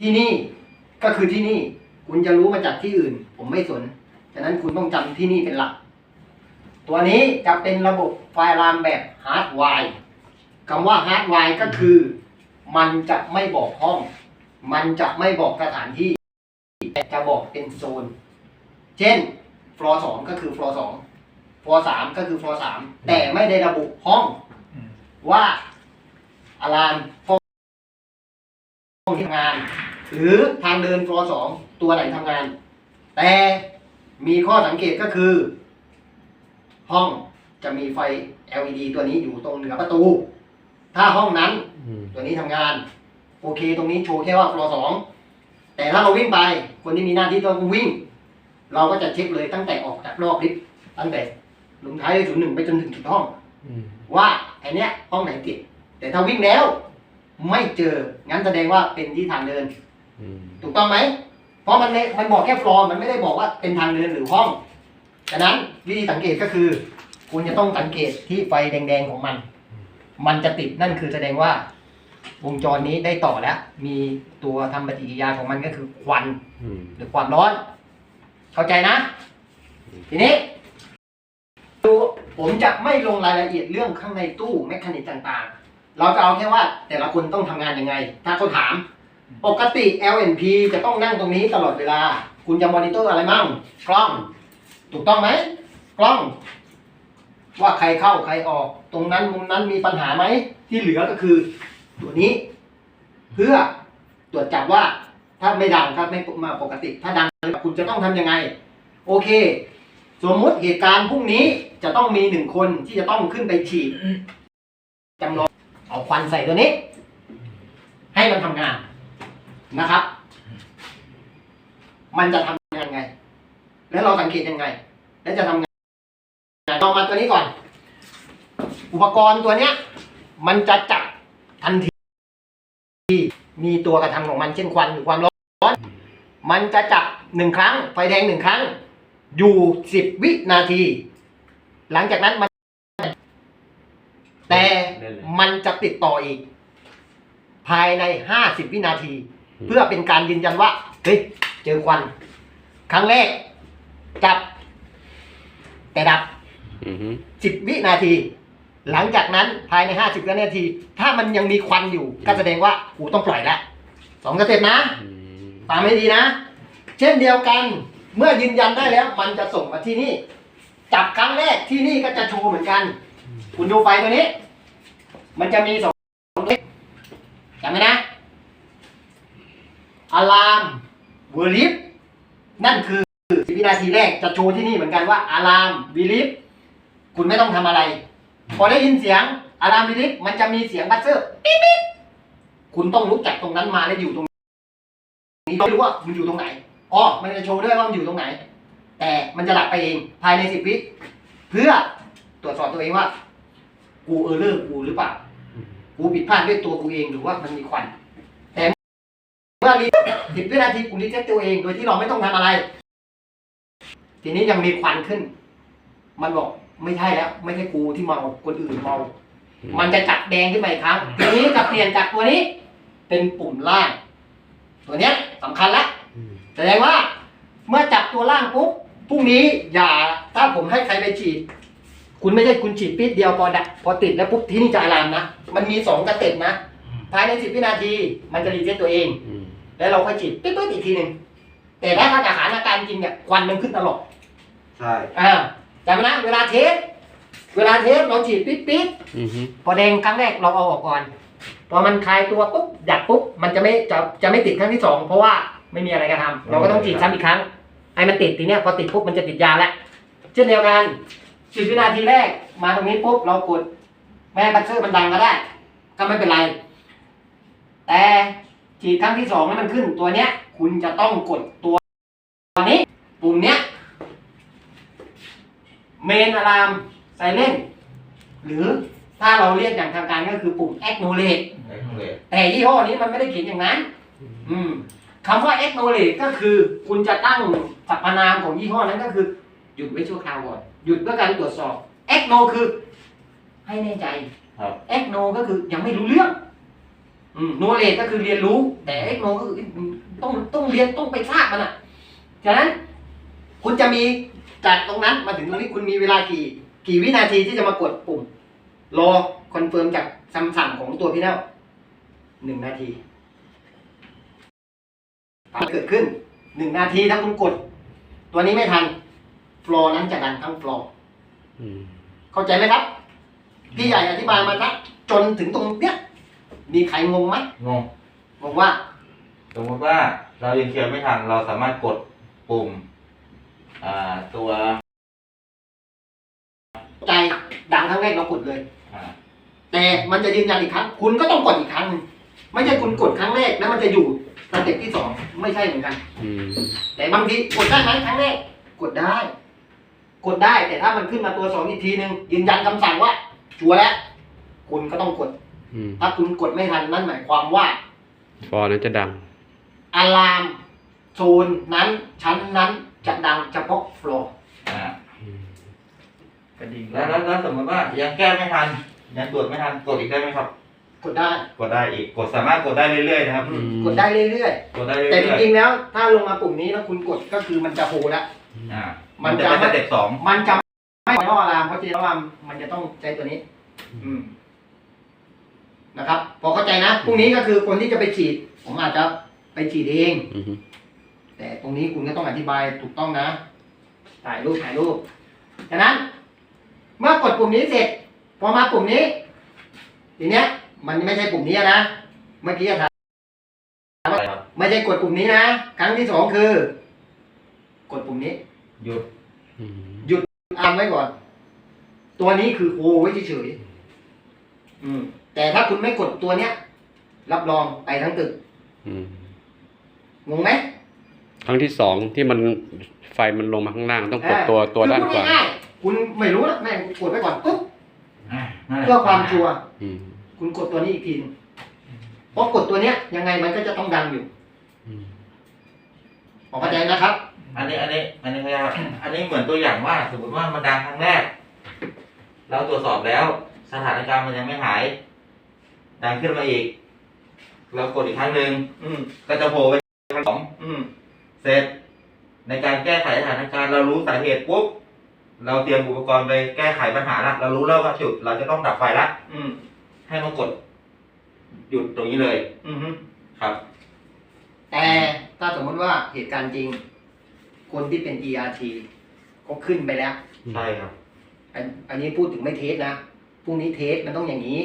ที่นี่ก็คือที่นี่ คุณจะรู้มาจากที่อื่น ผมไม่สน ฉะนั้นคุณต้องจำที่นี่เป็นหลัก ตัวนี้จะเป็นระบบไฟล์รามแบบฮาร์ดไวร์คำว่าฮาร์ดไวร์ก็คือ มันจะไม่บอกห้อง มันจะไม่บอกสถานที่ แต่จะบอกเป็นโซน เช่นฟลอร์สองก็คือฟลอร์สองฟลอร์สามก็คือฟลอร์สามแต่ไม่ได้ระบุห้องอืมว่าอารามห้องที่ทำงาน หรือทางเดินฟลอร์สองตัวไหนทำงาน แต่มีข้อสังเกตก็คือ ห้องจะมีไฟ LED ตัวนี้อยู่ตรงเหนือประตู ถ้าห้องนั้นอืมตัวนี้ทำงาน โอเค ตรงนี้โชว์แค่ว่าฟลอร์สองแต่ถ้าเราวิ่งไป คนที่มีหน้าที่ต้องวิ่ง เราก็จะเช็คเลยตั้งแต่ออกจากรอบลิฟต์ตั้งแต่ลงท้ายศูนย์หนึ่งไปจนถึงจุดห้องอืมว่าไอเนี้ยห้องไหนติด แต่ถ้าวิ่งแล้ว ไม่เจองั้นแสดงว่าเป็นที่ทางเดินอืม ถูกต้องไหม เพราะมันเนี่ยมันบอกแค่ฟลอร์มันไม่ได้บอกว่าเป็นทางเดินหรือห้องฉะนั้นวิธีสังเกตก็คือ คุณจะต้องสังเกตที่ไฟแดงๆของมัน มันจะติดนั่นคือแสดงว่าวงจรนี้ได้ต่อแล้ว มีตัวทำปฏิกิริยาของมันก็คือควันอืมหรือความร้อน เข้าใจนะ ทีนี้ดูผมจะไม่ลงรายละเอียดเรื่องข้างในตู้แมคานิกต่างๆ เราจะเอาแค่ว่าแต่ละคนต้องทำงานยังไง ถ้าเขาถาม ปกติ LNP จะต้องนั่งตรงนี้ตลอดเวลา คุณจะมอนิเตอร์อะไรมั่ง กล้อง ถูกต้องไหม กล้อง ว่าใครเข้าใครออก ตรงนั้นมุมนั้นมีปัญหาไหม ที่เหลือก็คือ ตัวนี้ เพื่อตรวจจับว่าถ้าไม่ดังครับไม่มาปกติ ถ้าดังคุณจะต้องทำยังไง โอเค สมมุติเหตุการณ์พรุ่งนี้จะต้องมีหนึ่งคนที่จะต้องขึ้นไปฉีดจำลองเอาควันใส่ตัวนี้ ให้มันทำงาน นะครับ มันจะทำยังไง แล้วเราสังเกตยังไง แล้วจะทำงานเรามาตัวนี้ก่อน อุปกรณ์ตัวเนี้ย มันจะจับทันที มีตัวกระทำของมันเช่นควันหรือความร้อน มันจะจับหนึ่งครั้ง ไฟแดงหนึ่งครั้ง อยู่สิบวินาที หลังจากนั้นมัน แต่มันจะติดต่ออีก ภายในห้าสิบวินาที เพื่อเป็นการยืนยันว่าเฮ้ยเจอควัน ครั้งแรก จับ แต่ดับอืมสิบวินาที หลังจากนั้นภายในห้าสิบวินาที ถ้ามันยังมีควันอยู่ ก็แสดงว่ากูต้องปล่อยแล้วสองสเต็ปนะอืมตามให้ดีนะ เช่นเดียวกันเมื่อยืนยันได้แล้ว มันจะส่งมาที่นี่ จับครั้งแรกที่นี่ก็จะโชว์เหมือนกัน คุณดูไฟตัวนี้ มันจะมีสองเลขจำไหมนะ อะลามเวลิฟนั่นคือสิบวินาทีแรกจะโชว์ที่นี่เหมือนกันว่าอะลามวิลิฟคุณไม่ต้องทำอะไร พอได้ยินเสียงอะลามวิลิฟมันจะมีเสียงบัสเซอร์ปิ๊บปิ๊บคุณต้องรู้จักตรงนั้นมาแล้วอยู่ตรงนี้ไม่รู้ว่ามันอยู่ตรงไหนอ๋อมันจะโชว์ด้วยว่ามันอยู่ตรงไหน แต่มันจะหลับไปเองภายในสิบวิเพื่อตรวจสอบตัวเองว่า กูเออร์เลอร์กูหรือเปล่ากูผิดพลาดด้วยตัวกูเองหรือว่ามันมีควัน มื่อรีสิบวินาทีกูรีเซ็ตตัวเอง โดยที่เราไม่ต้องทำอะไร ทีนี้ยังมีควันขึ้น มันบอกไม่ใช่แล้ว ไม่ใช่กูที่เมาคนอื่นเมา มันจะจับแดงขึ้นมาอีกครั้งทีนี้จะเปลี่ยนจากตัวนี้ เป็นปุ่มล่าง ตัวเนี้ยสำคัญละอืมแสดงว่า เมื่อจับตัวล่างปุ๊บพรุ่งนี้อย่าถ้าผมให้ใครไปฉีดคุณไม่ใช่คุณฉีดปิดเดียวพอดับพอติดแล้วปุ๊บที่นี่จะอารามนะ มันมีสองกระเต็ดนะ ภายในสิบวินาที มันจะรีเซ็ตตัวเองอืม แล้วเราค่อยฉีดปิ๊บปิ๊บอีกทีหนึ่งแต่ถ้าทางอาหารอาการจริงเนี่ยควันมันขึ้นตลอดใช่อ่าจำไว้นะเวลาเทสเวลาเทสเราฉีดปิ๊บปิ๊บอืมพอแดงครั้งแรกเราเอาออกก่อนพอมันคลายตัวปุ๊บดับปุ๊บมันจะไม่จะจะไม่ติดครั้งที่สองเพราะว่าไม่มีอะไรกระทำเราก็ต้องฉีดซ้ำอีกครั้งไอ้มันติดทีเนี้ยพอติดปุ๊บมันจะติดยาแล้วเช่นเดียวกันสิบวินาทีแรกมาตรงนี้ปุ๊บเรากดแม่ให้บัตเซอร์มันดังก็ได้ ก็ไม่เป็นไร แต่ ฉีดครั้งที่สองแล้วมันขึ้นตัวเนี้ย คุณจะต้องกดตัวตัวนี้ ปุ่มเนี้ยเมนอะลามไซเลนหรือถ้าเราเรียกอย่างทางการก็คือปุ่ม acknowledge ไอ้ข้างเลยแต่ยี่ห้อนี้มันไม่ได้เขียนอย่างนั้น อืมคำว่า acknowledge ก็คือคุณจะตั้งสรรพนามของยี่ห้อนั้นก็คือ หยุดไว้ชั่วคราวก่อน หยุดเพื่อการตรวจสอบ acknow คือให้แน่ใจครับ acknow ก็คือยังไม่รู้เรื่อง โนเลก็คือเรียนรู้ แต่เอ็กโนก็คือต้องต้องเรียนต้องไปทราบมันอะฉะนั้น คุณจะมีจากตรงนั้นมาถึงตรงนี้คุณมีเวลากี่ กี่วินาทีที่จะมากดปุ่ม รอคอนเฟิร์มจากคำสั่งของตัวพี่แนวหนึ่งนาทีเกิดขึ้นหนึ่งนาทีถ้าคุณกด ตัวนี้ไม่ทัน ฟลอร์นั้นจะดังทั้งฟลอร์อืมเข้าใจไหมครับ พี่ใหญ่อธิบายมานะจนถึงตรงเนี้ย มีใครงงไหมงงงงว่า สมมติว่าเรายังเคลียร์ไม่ทันเราสามารถกดปุ่มอ่าตัวใจดังครั้งแรกเรากดเลย อ่าแต่มันจะยืนยันอีกครั้ง คุณก็ต้องกดอีกครั้งหนึ่งไม่ใช่คุณกดครั้งแรกแล้วมันจะอยู่สเต็ปที่สองไม่ใช่เหมือนกัน อืมแต่บางทีกดได้ไหมครั้งแรกกดได้ กดได้แต่ถ้ามันขึ้นมาตัวสองอีกทีหนึ่งยืนยันคำสั่งว่าชัวร์แล้ว คุณก็ต้องกด อืมถ้าคุณกดไม่ทันนั่นหมายความว่า ฟอร์นั้นจะดัง อะลามโซนนั้นชั้นนั้นจะดังเฉพาะฟลอร์อ่าอืมกระดิ่งแล้วแล้วแล้วสมมติว่ายังแก้ไม่ทันยังตรวจไม่ทันกดอีกได้ไหมครับ กดได้ กดได้อีกกดสามารถกดได้เรื่อยๆนะครับ กดได้เรื่อยกดได้ๆเรื่แต่อยจริงๆแล้ว ถ้าลงมาปุ่มนี้แล้วคุณกดก็คือมันจะโฮแล้ว ๆอ่ามัมันนจะจะเป็นสเต็ปสองมันจะไม่เพราะอะลามเพราะจริงแล้วอะลามมันจะต้องใช้ตัวนี้ อืม นะครับ พอเข้าใจนะพรุ่งนี้ก็คือคนที่จะไปฉีด ผมอาจจะไปฉีดเอง อืมแต่ตรงนี้คุณก็ต้องอธิบายถูกต้องนะ ถ่ายรูปถ่ายรูปฉะนั้น เมื่อกดปุ่มนี้เสร็จ พอมาปุ่มนี้ ทีเนี้ย มันไม่ใช่ปุ่มนี้นะ เมื่อกี้ถามอะไรครับ ไม่ใช่กดปุ่มนี้นะ ครั้งที่สองคือ กดปุ่มนี้ หยุดอืมอ่านไว้ก่อน ตัวนี้คือโอไว้เฉยๆอืมแต่ถ้าคุณไม่กดตัวเนี้ย รับรองไปทั้งตึกอืมงงไหมครั้งที่สองที่มันไฟมันลงมาข้างล่างต้องกดตัวตัวคือด้านพูขวาง่ายๆคุณไม่รู้นะแม่งกดไว้ก่อนปุ๊บอ่านั่นแหละเพื่อความชัวร์อืมคุณกดตัวนี้อีกทีหนึงเพราะกดตัวเนี้ย ยังไงมันก็จะต้องดังอยู่อืมขอเข้าใจนะครับ อันนี้อันนี้อันนี้ครับอันนี้เหมือนตัวอย่างว่า สมมติว่ามันดังครั้งแรก เราตรวจสอบแล้ว สถานการณ์มันยังไม่หาย ดังขึ้นมาอีก เรากดอีกครั้งหนึ่งอืมก็จะโผล่ไปครั้งสองอืมเสร็จ ในการแก้ไขสถานการณ์เรารู้สาเหตุปุ๊บเราเตรียมอุปกรณ์ไปแก้ไขปัญหาละเรารู้แล้วว่าจุด เราจะต้องดับไฟละอืมให้มากด หยุดตรงนี้เลย อืมฮึครับ แต่ถ้าสมมติว่าเหตุการณ์จริง คนที่เป็น ERT ก็ขึ้นไปแล้ว ใช่ครับ อันอันนี้พูดถึงไม่เทสนะพรุ่งนี้เทสมันต้องอย่างนี้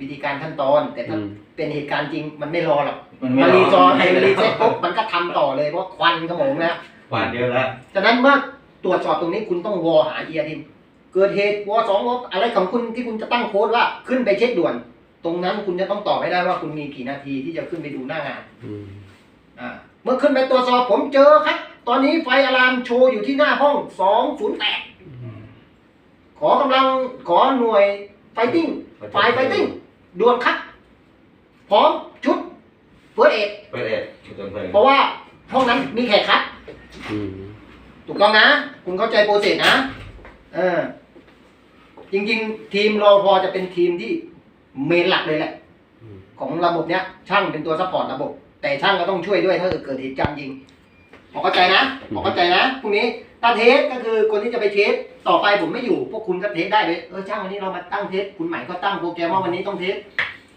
วิธีการขั้นตอน แต่ถ้าอืม เป็นเหตุการณ์จริงมันไม่รอหรอกมันมันไม่รีจอไม่มันได้รีเซ็ตปุ๊บมันก็ทำต่อเลยเพราะควันขโมงแล้วหวานเดียวแล้ว ฉะนั้นเมื่อตรวจสอบตรงนี้คุณต้องวอหา ERT เกิดเหตุวอสองวออะไรของคุณที่คุณจะตั้งโค้ดว่าขึ้นไปเช็คด่วน ตรงนั้นคุณจะต้องตอบให้ได้ว่าคุณมีกี่นาทีที่จะขึ้นไปดูหน้างาน อืมอ่าเมื่อขึ้นไปตรวจสอบผมเจอครับ ตอนนี้ไฟอะลามโชว์อยู่ที่หน้าห้อง208ขอกำลังขอหน่วยไฟติ้งไฟไฟติ้ง ด่วนครับ พร้อมชุดเฟิร์สเอ็ดเปิดเอ็ดจุดเพลิงเพราะว่าห้องนั้นมีแขกครับ อืมถูกต้องนะ คุณเข้าใจโปรเซสนะเออจริงๆ ทีมรอพอจะเป็นทีมที่เมนหลักเลยแหละ อืม ของระบบเนี้ยช่างเป็นตัวซัพพอร์ตระบบ แต่ช่างก็ต้องช่วยด้วยถ้าเกิดเกิดเหตุการณ์จริง พอเข้าใจนะพอเข้าใจนะพรุ่งนี้ถ้าเทสก็คือคนที่จะไปเทสต่อไปผมไม่อยู่ พวกคุณก็เทสได้เลยเออช่างวันนี้เรามาตั้งเทสคุณใหม่ก็ตั้งโปรแกรมว่าวันนี้ต้องเทส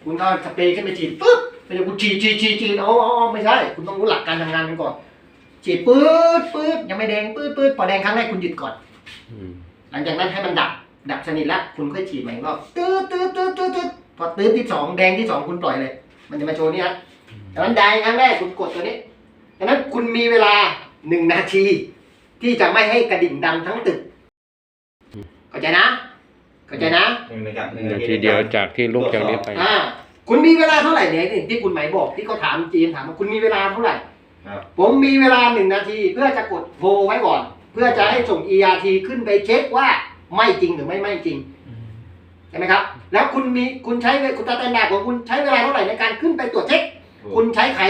คุณก็สเปรย์ขึ้นไปฉีดปุ๊บไม่ใช่คุณฉีดฉีดฉีดฉีดเอาเอาเอาไม่ใช่ คุณต้องรู้หลักการทำงานกันก่อนฉีดปื๊ดปื๊ดยังไม่แดงปื๊ดปื๊ดพอแดงครั้งแรกคุณหยุดก่อนอืมหลังจากนั้นให้มันดับ ดับสนิทแล้วคุณค่อยฉีดใหม่อีกรอบตืดตืดตืดตืดตืดพอตืดที่สองแดงที่สองคุณปล่อยเลย มันจะมาโชว์นี่นะดังนั้นแดงครั้งแรกคุณกดตัวนี้ ดังนั้นคุณมีเวลาหนึ่งนาที ที่จะไม่ให้กระดิ่งดังทั้งตึก เข้าใจนะ เข้าใจนะ หนึ่งในการหนึ่งนานาทีเดียวจากที่ลูกจากนี้ไป อ่า คุณมีเวลาเท่าไหร่เนี่ยที่คุณหมายบอกที่เขาถามจีนถามว่าคุณมีเวลาเท่าไหร่ ครับ ผมมีเวลาหนึ่งนาทีเพื่อจะกดโฮไว้ก่อน เพื่อจะให้ส่ง ERT ขึ้นไปเช็คว่าไม่จริงหรือไม่ไม่จริงใช่ไหมครับ แล้วคุณมีคุณใช้คุณตาแตนดาของคุณใช้เวลาเท่าไหร่ในการขึ้นไปตรวจเช็ค คุณใช้ใคร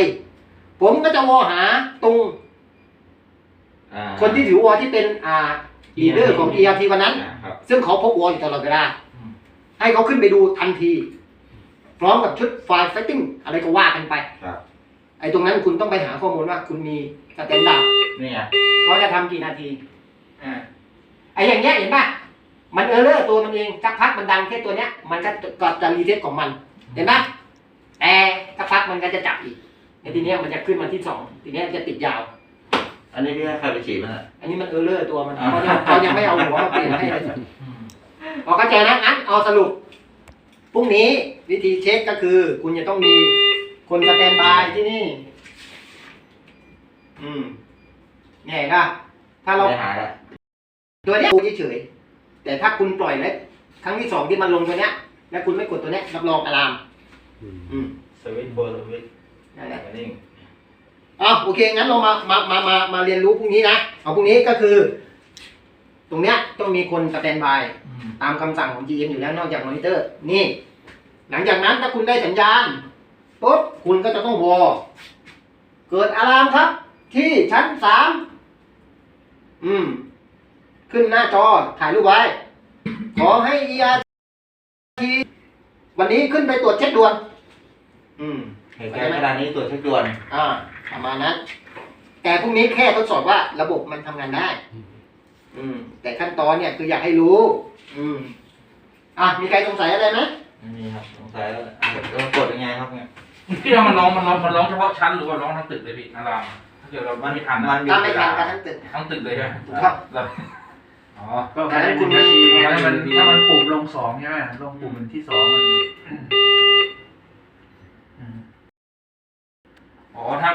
ผมก็จะวอหาตรงอ่าคนที่ถือวอที่เป็นอ่าลีดเดอร์ของ ERT วันนั้น อ่าครับ ซึ่งเขาพกวออยู่ตลอดเวลา อืม ให้เขาขึ้นไปดูทันที พร้อมกับชุดไฟล์เซตติ้งอะไรก็ว่ากันไป ครับ ไอ้ตรงนั้นคุณต้องไปหาข้อมูลว่า คุณมีสแตนดาร์ดนี่ไงเขาจะทำกี่นาทีอ่าไอ้อย่างเงี้ยเห็นป่ะ มันเออร์เลอร์ตัวมันเองสักพักมันดังแค่ตัวเนี้ย มันก็ก็จะรีเซ็ตของมัน เห็นป่ะแต่สักพักมันก็จะจับอีก ไอ้ทีเนี้ยมันจะขึ้นมาที่สองทีเนี้ยจะติดยาว อันนี้พี่ให้ใครไปฉีดมันอะอันนี้มันเออร์เลอร์ตัวมันอ่าเขายังเขายังไม่เอาหัวมาเปลี่ยนให้เลยพอเข้าใจนะงั้นเอาสรุปพรุ่งนี้วิธีเช็คก็คือ คุณจะต้องมีคนสแตนบายที่นี่ อืมเนี่ยเห็นป่ะถ้าเรา ไม่หายละตัวเนี้ยดูเฉยๆแต่ถ้าคุณปล่อยแล้วครั้งที่สองที่มันลงตัวเนี้ย แล้วคุณไม่กดตัวเนี้ยรับรองอะลาม อืม สวิตช์โบสวิตช์ นั่นแหละนิ่งอ๋อโอเคงั้นเรามามามามามาเรียนรู้พรุ่งนี้นะเอาพรุ่งนี้ก็คือ ตรงเนี้ยต้องมีคนสแตนบายตามคำสั่งของ GM อยู่แล้วนอกจากมอนิเตอร์ นี่ หลังจากนั้นถ้าคุณได้สัญญาณปุ๊บคุณก็จะต้องวอลเกิดอะลามครับ ที่ชั้นสามอืม ขึ้นหน้าจอถ่ายรูปไว้ ขอให้ ERT วันนี้ขึ้นไปตรวจเช็คด่วน อืม เหตุการณ์ขนาดนี้ตรวจเช็คด่วนอ่าประมาณนั้น แต่พรุ่งนี้แค่ทดสอบว่าระบบมันทำงานได้ อืม แต่ขั้นตอนเนี่ยคืออยากให้รู้ อืม อะ มีใครสงสัยอะไรไหมไม่มีครับ สงสัยแล้วแล้วกดยังไงครับเนี่ยพี่เอามันร้องมันร้องมันร้องเฉพาะชั้นหรือว่าร้องทั้งตึกเลยพี่อารามถ้าเกิดเราไม่ทันมันะนอยู่ถ้าไม่เวทัลานกันทั้งตึก ทั้งตึกเลยใช่ไหมถูกต้องเราอ๋อก็ภายในหนึ่งนาทีไงถ้ามันถ้ามันปุ่มลงสองใช่ไหมลงปุ่มที่สองมัน อ๋อถ้า